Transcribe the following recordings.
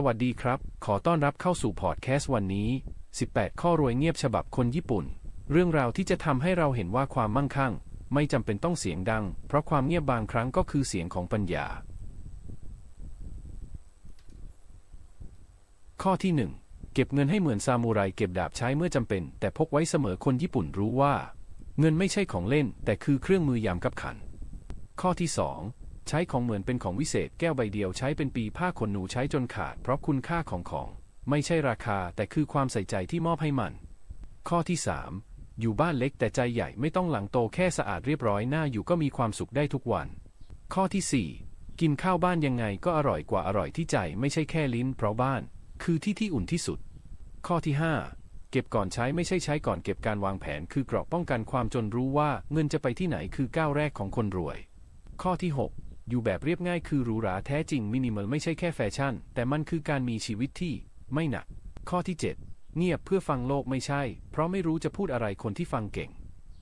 สวัสดีครับ ขอต้อนรับเข้าสู่พอดแคสต์วันนี้ 18 ข้อรวยเงียบฉบับคนญี่ปุ่น เรื่องราวที่จะทำให้เราเห็นว่าความมั่งคั่ง ไม่จำเป็นต้องเสียงดัง เพราะความเงียบบางครั้งก็คือเสียงของปัญญา ข้อที่ 1 เก็บเงินให้เหมือนซามูไรเก็บดาบใช้เมื่อจำเป็น แต่พกไว้เสมอคนญี่ปุ่นรู้ว่า เงินไม่ใช่ของเล่น แต่คือเครื่องมือยามกับขัน ข้อที่ 2 ใช้ของเหมือนเป็นของวิเศษแก้วใบเดียวใช้เป็นปีผ้าขนหนูใช้จนขาด เพราะคุณค่าของของ ไม่ใช่ราคาแต่คือความใส่ใจที่มอบให้มัน ข้อที่ 3 อยู่บ้านเล็กแต่ใจใหญ่ไม่ต้องหลังโตแค่สะอาดเรียบร้อยหน้าอยู่ก็มีความสุขได้ทุกวัน ข้อที่ 4 กินข้าวบ้านยังไงก็อร่อยกว่าอร่อยที่ใจไม่ใช่แค่ลิ้น เพราะบ้าน คือที่ที่อุ่นที่สุด ข้อที่ 5เก็บก่อนใช้ไม่ใช่ใช้ก่อนเก็บการวางแผนคือเกราะป้องกันความจนรู้ว่าเงินจะไปที่ไหนคือก้าวแรกของคนรวย ข้อที่ 6 อยู่แบบเรียบง่ายคือหรูหราแท้จริงมินิมอลไม่ใช่แค่แฟชั่น แต่มันคือการมีชีวิตที่ไม่หนัก ข้อที่ 7 เงียบเพื่อฟังโลกไม่ใช่ เพราะไม่รู้จะพูดอะไรคนที่ฟังเก่ง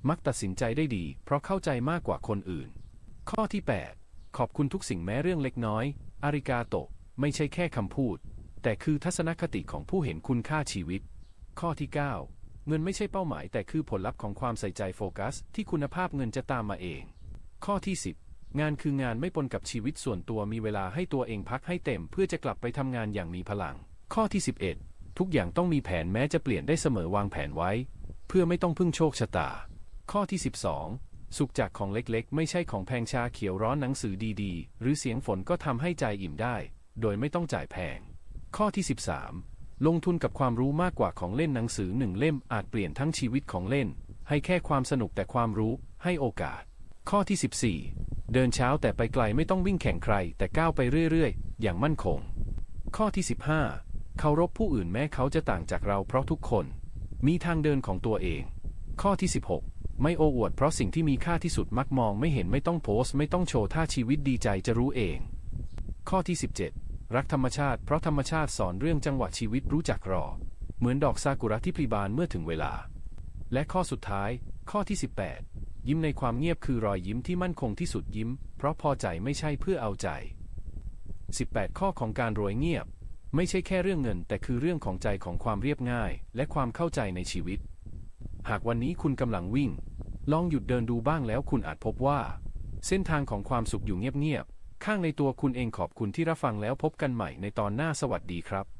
มักตัดสินใจได้ดี เพราะเข้าใจมากกว่าคนอื่น ข้อที่ 8 ขอบคุณทุกสิ่งแม้เรื่องเล็กน้อย อาริกาโต ไม่ใช่แค่คำพูด แต่คือทัศนคติของผู้เห็นคุณค่าชีวิต ข้อที่ 9 เงินไม่ใช่เป้าหมาย แต่คือผลลัพธ์ของความใส่ใจโฟกัส ที่คุณภาพเงินจะตามมาเอง ข้อที่ 10 งานคืองานไม่ปนกับชีวิตส่วนตัวมีเวลาให้ตัวเองพักให้เต็ม เพื่อจะกลับไปทำงานอย่างมีพลัง ข้อที่ 11 ทุกอย่างต้องมีแผนแม้จะเปลี่ยนได้เสมอวางแผนไว้ เพื่อไม่ต้องพึ่งโชคชะตา ข้อที่ 12 สุขจากของเล็กๆ ไม่ใช่ของแพงชาเขียวร้อนหนังสือดีๆ หรือเสียงฝนก็ทำให้ใจอิ่มได้ โดยไม่ต้องจ่ายแพง ข้อที่ 13 ลงทุนกับความรู้มากกว่าของเล่นหนังสือหนึ่งเล่มอาจเปลี่ยนทั้งชีวิตของเล่น ให้แค่ความสนุกแต่ความรู้ให้โอกาส ข้อที่ 14 เดินเช้าแต่ไปไกลไม่ต้องวิ่งแข่งใคร แต่ก้าวไปเรื่อยๆ อย่างมั่นคง ข้อที่ 15 เคารพผู้อื่นแม้เขาจะต่างจากเราเพราะทุกคน มีทางเดินของตัวเอง ข้อที่ 16 ไม่โอ้อวดเพราะสิ่งที่มีค่าที่สุดมักมองไม่เห็นไม่ต้องโพสต์ไม่ต้องโชว์ถ้าชีวิตดีใจจะรู้เอง ข้อที่ 17 รักธรรมชาติเพราะธรรมชาติสอนเรื่องจังหวะชีวิตรู้จักรอ เหมือนดอกซากุระที่พลีบานเมื่อถึงเวลา และข้อสุดท้าย ข้อที่ 18 ยิ้มในความเงียบคือรอยยิ้มที่มั่นคงที่สุดยิ้ม เพราะพอใจไม่ใช่เพื่อเอาใจ 18 ข้อของการรวยเงียบ ไม่ใช่แค่เรื่องเงิน แต่คือเรื่องของใจของความเรียบง่าย และความเข้าใจในชีวิต หากวันนี้คุณกำลังวิ่ง ลองหยุดเดินดูบ้างแล้วคุณอาจพบว่า เส้นทางของความสุขอยู่เงียบๆข้างในตัวคุณเองขอบคุณที่รับฟังแล้วพบกันใหม่ในตอนหน้าสวัสดีครับ